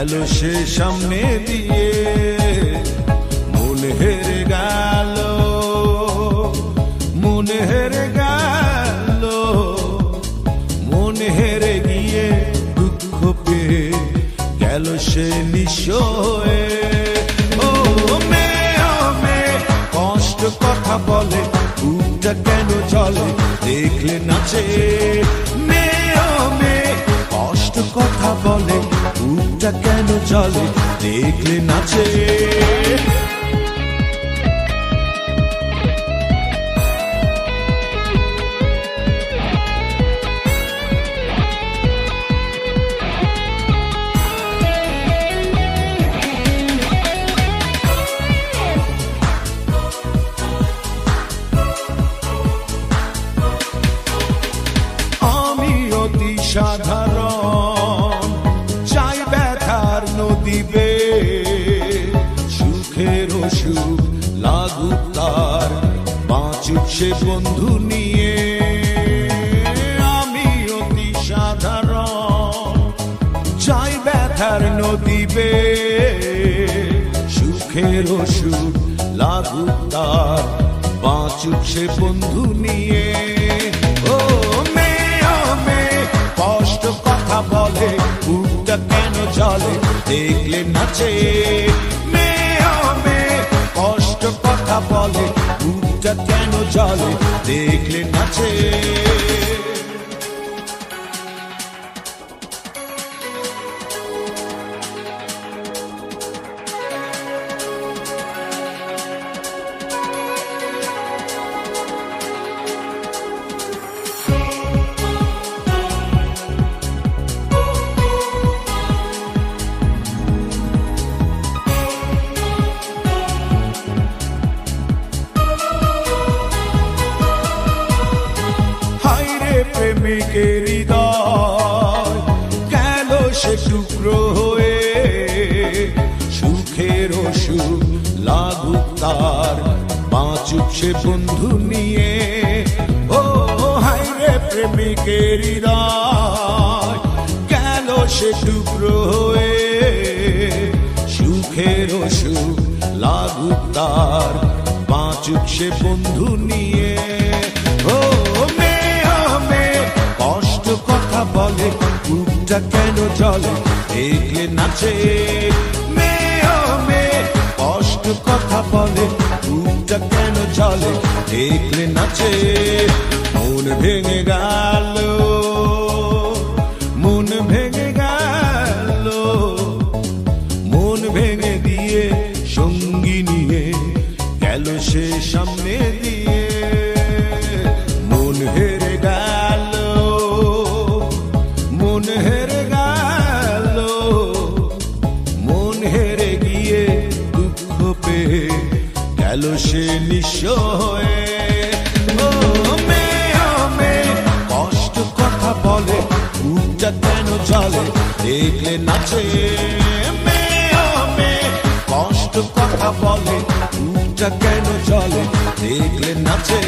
গেল সে সামনে দিয়ে। মন হেরে গেল মন হেরে গেল মন হেরে গিয়ে দুঃখ পেয়ে গেল সে নিঃস্ব হয়ে চলে দেখলে নাচে। আমি সুখের সুখ লাগুক তার, বাঁচুক সে বন্ধু নিয়ে। আমি অতি সাধারণ, চাই ব্যথার নদী বে। সুখের সুখ লাগুক তার, বাঁচুক সে বন্ধু নিয়ে। ও মেয়ে মেয়ে, কষ্ট কথা বলে, বুকটা কেন চলে দেখলে নাচে। বলে বুকটা কেন চলে দেখলে নাচে। প্রেমিকের হৃদয় গেল সে টুকরো হয়ে সুখের সুখ লাগুক তার? বাঁচুক সে বন্ধু নিয়ে, ও হাইরে প্রেমিকের হৃদয় গেল সে টুকরো হয়ে সুখের সুখ লাগুক তার? বাঁচুক সে বন্ধু নিয়ে বলে বুকটা কেন চলে? দেখলে নাচে। কষ্ট কথা বলে বুকটা কেন চলে? দেখলে নাচে। মন ভেঙে গেল, মন ভেঙে গেল, মন ভেঙে দিয়ে সঙ্গী নিয়ে গেল সে সামনে দিয়ে। গেল সে নিঃস্ব হয়ে কষ্ট কথা বলে বুকটা কেন চলে দেখলে নাচে। কষ্ট কথা বলে বুকটা কেন চলে দেখলে নাচে।